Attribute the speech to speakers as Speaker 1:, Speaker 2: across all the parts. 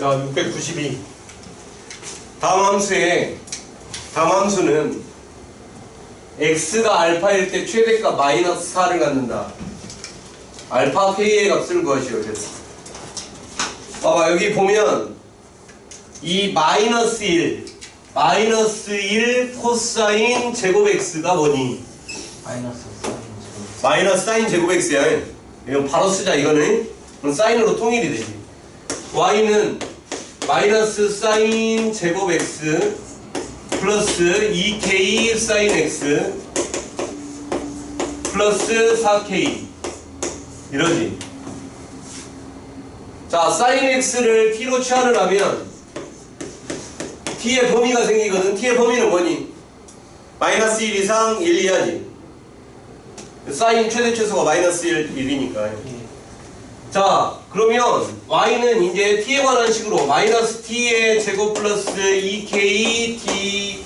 Speaker 1: 자, 692. 다음 함수에, 다음 함수는 x가 알파일 때 최대값 마이너스 4를 갖는다. 알파 k의 값을 구하시오. 그래서. 봐봐, 여기 보면 이 마이너스 1, 마이너스 1 코사인 제곱 x가 뭐니?
Speaker 2: 마이너스 사인 제곱
Speaker 1: 마이너스 사인 제곱 x야. 이거 바로 쓰자 이거는. 그럼 사인으로 통일이 되지. y는 마이너스 사인 제곱 x 플러스 2k 사인 x 플러스 4k 이러지. 자, 사인 x를 t로 치환을 하면 t의 범위가 생기거든. t의 범위는 뭐니? 마이너스 1 이상 1 이하지. 사인 최대 최소가 마이너스 1, 1이니까. 자, 그러면 y는 이제 t에 관한 식으로 마이너스 t의 제곱 플러스 2k t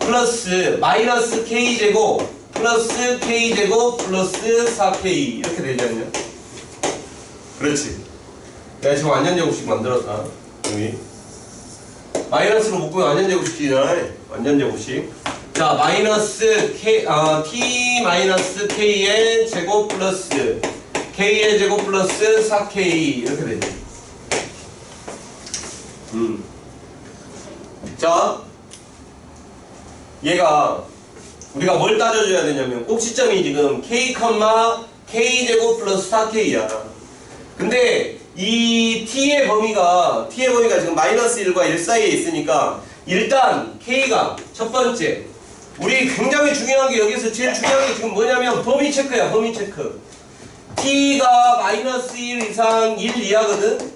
Speaker 1: 플러스 마이너스 k 제곱 플러스 k 제곱 플러스 4k 이렇게 되지 않냐? 그렇지. 내가 지금 완전 제곱식 만들었다. 여기. 마이너스로 묶으면 완전 제곱식이잖아. 완전 제곱식. 자, 마이너스 k, 아, t 마이너스 k의 제곱 플러스 k의 제곱 플러스 4k 이렇게 되지. 음. 자, 얘가 우리가 뭘 따져줘야 되냐면 꼭지점이 지금 k, k 제곱 플러스 4k야. 근데 이 t의 범위가 t의 범위가 지금 마이너스 1과 1 사이에 있으니까 일단 k가 첫 번째 우리 굉장히 중요한 게 여기서 제일 중요한 게 지금 뭐냐면 범위 체크야 범위 체크 t가 마이너스 1 이상 1 이하거든.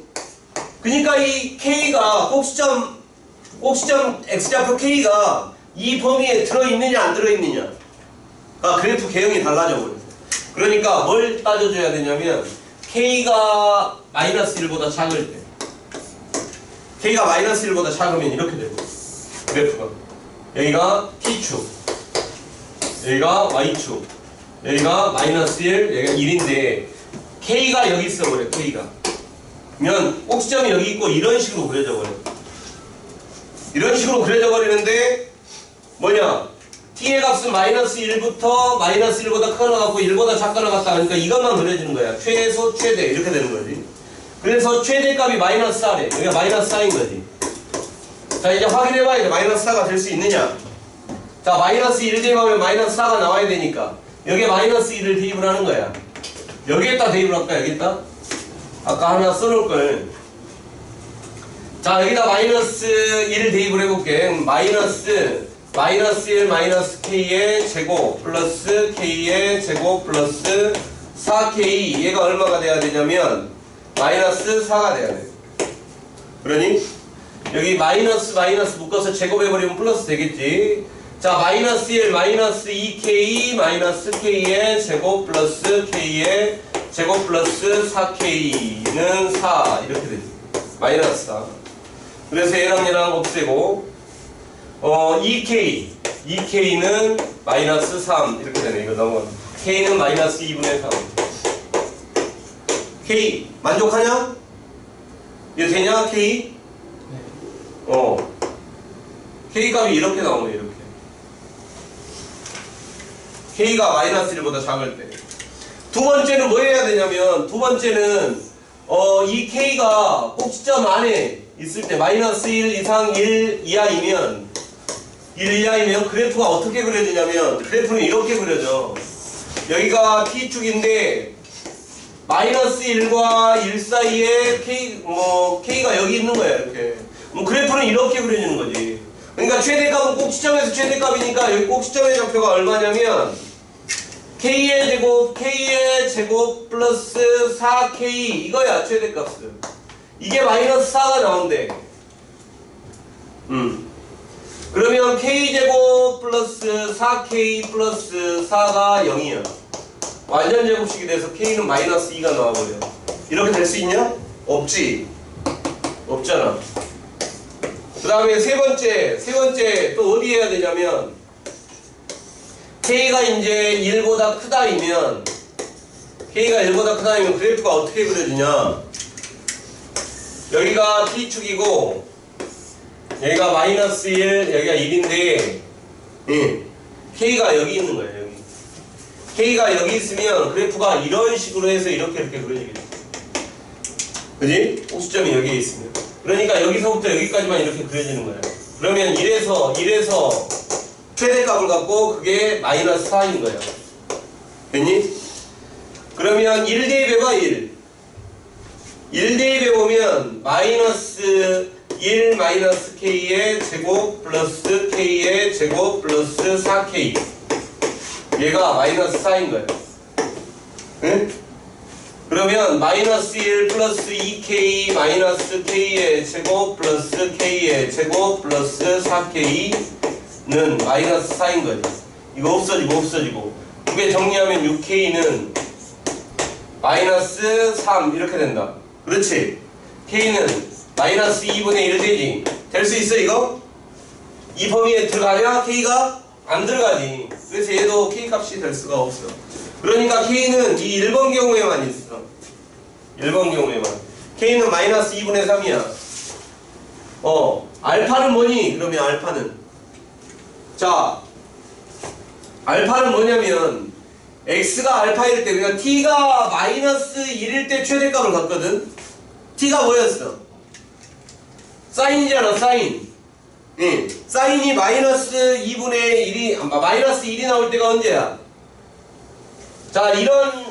Speaker 1: 그러니까 이 k가 꼭지점 꼭지점 x좌표 k가 이 범위에 들어있느냐 안 들어있느냐. 아 그래프 개형이 달라져 버려 그러니까 뭘 따져줘야 되냐면 k가 마이너스 1보다 작을 때. K가 마이너스 1보다 작으면 이렇게 되고 그래프가. 여기가 t축. 여기가 y축 여기가 마이너스 1 여기가 1인데 k가 여기 있어 버려 k가. 그러면 꼭지점이 여기 있고 이런 식으로 그려져 버려. 이런 식으로 그려져 버리는데 뭐냐? T의 값은 마이너스 1부터 마이너스 1보다 크게 나갔고 1보다 작게 나갔다. 하니까 이것만 그려지는 거야. 최소 최대. 이렇게 되는 거지. 그래서 최대값이 마이너스 4래 여기가 마이너스 4인 거지. 자 이제 확인해봐야 돼. 마이너스 4가 될 수 있느냐? 자 마이너스 1 대입하면 마이너스 4가 나와야 되니까 여기에 마이너스 1을 대입을 하는 거야. 여기에다 대입을 할까 여기다? 아까 하나 써놓을 걸. 자 여기다 마이너스 1을 대입을 해볼게. 음, 마이너스 마이너스 1 마이너스 k의 제곱 플러스 k의 제곱 플러스 4k 얘가 얼마가 돼야 되냐면 마이너스 4가 돼야 돼. 그러니? 여기 마이너스 마이너스 묶어서 제곱해버리면 플러스 되겠지 자 마이너스 1 마이너스 2k 마이너스 k의 제곱 플러스 k의 제곱 플러스 4k는 4 이렇게 되지 마이너스 4 그래서 얘랑 얘랑 없애고 어 2k 2k는 마이너스 3 이렇게 되네. 이거 넘어. k는 마이너스 2분의 3 k 만족하냐? 이거 되냐 k? 어. k 값이 이렇게 나오네 이렇게 k가 마이너스 1보다 작을 때. 두 번째는 뭐 해야 되냐면 두 번째는 어, 이 k가 꼭지점 안에 있을 때 마이너스 1 이상 1 이하이면 1 이하이면 그래프가 어떻게 그려지냐면 그래프는 이렇게 그려져. 여기가 t축인데 마이너스 1과 1 사이에 k 뭐 k가 여기 있는 거야 이렇게. 뭐 그래프는 이렇게 그려지는 거지. 그러니까 최대값은 꼭지점에서 최대값이니까 여기 꼭지점의 좌표가 얼마냐면 k의 제곱, k의 제곱 플러스 4k 이거야 최대값은. 이게 마이너스 4가 나온대. 음. 그러면 k제곱 플러스 4k 플러스 4가 0이야. 완전 제곱식이 돼서 k는 마이너스 2가 나와버려. 이렇게 될 수 있냐? 없지. 없잖아. 그 다음에 세 번째 세 번째 또 어디 해야 되냐면 k가 이제 1보다 크다이면 k가 1보다 크다이면 그래프가 어떻게 그려지냐? 여기가 t축이고 여기가 마이너스 1 여기가 1인데 예. k가 여기 있는 거예요 여기. K가 여기 있으면 그래프가 이런 식으로 해서 이렇게 이렇게 그려지겠죠. 그지? 꼭지점이 여기에 있으면 그러니까 여기서부터 여기까지만 이렇게 그려지는 거예요. 그러면 1에서 1에서 최대값을 갖고 그게 마이너스 4인 거예요 됐니? 그러면 1 대입해봐 1 1 대입해 보면 마이너스 1 마이너스 k의 제곱 플러스 k의 제곱 플러스 4k 얘가 마이너스 4인 거예요 응? 그러면 마이너스 1 플러스 2k 마이너스 k의 제곱 플러스 k의 제곱 플러스 4k 는 마이너스 4인 거예요. 이거 없어지고 없어지고. 두 개 정리하면 6k는 마이너스 3 이렇게 된다. 그렇지? K는 마이너스 2분의 1 되지? 될 수 있어 이거? 이 범위에 들어가냐? K가? 안 들어가지. 그래서 얘도 k 값이 될 수가 없어. 그러니까 k는 이 1번 경우에만 있어. 1번 경우에만. K는 마이너스 2분의 3이야. 어 알파는 뭐니? 그러면 알파는 자 알파는 뭐냐면 x가 알파일 때 그러니까 t가 마이너스 1일 때 최대값을 갖거든 t가 뭐였어? 사인이잖아 사인 예. 사인이 마이너스 2분의 1이 아, 마이너스 1이 나올 때가 언제야? 자 이런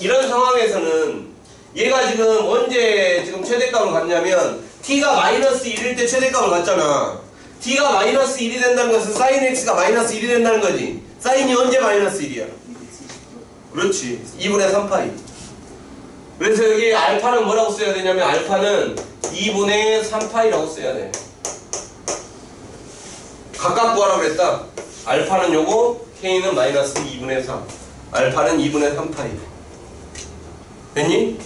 Speaker 1: 이런 상황에서는 얘가 지금 언제 지금 최대값을 갖냐면 t가 마이너스 1일 때 최대값을 갖잖아 t가 마이너스 1이 된다는 것은 사인 x가 마이너스 1이 된다는 거지. 사인이 언제 마이너스 1이야? 그렇지. 2분의 3파이. 그래서 여기 알파는 뭐라고 써야 되냐면 알파는 2분의 3파이라고 써야 돼. 각각 구하라고 그랬다. 알파는 요거 K는 마이너스 2분의 3 알파는 2분의 3파이. 됐니?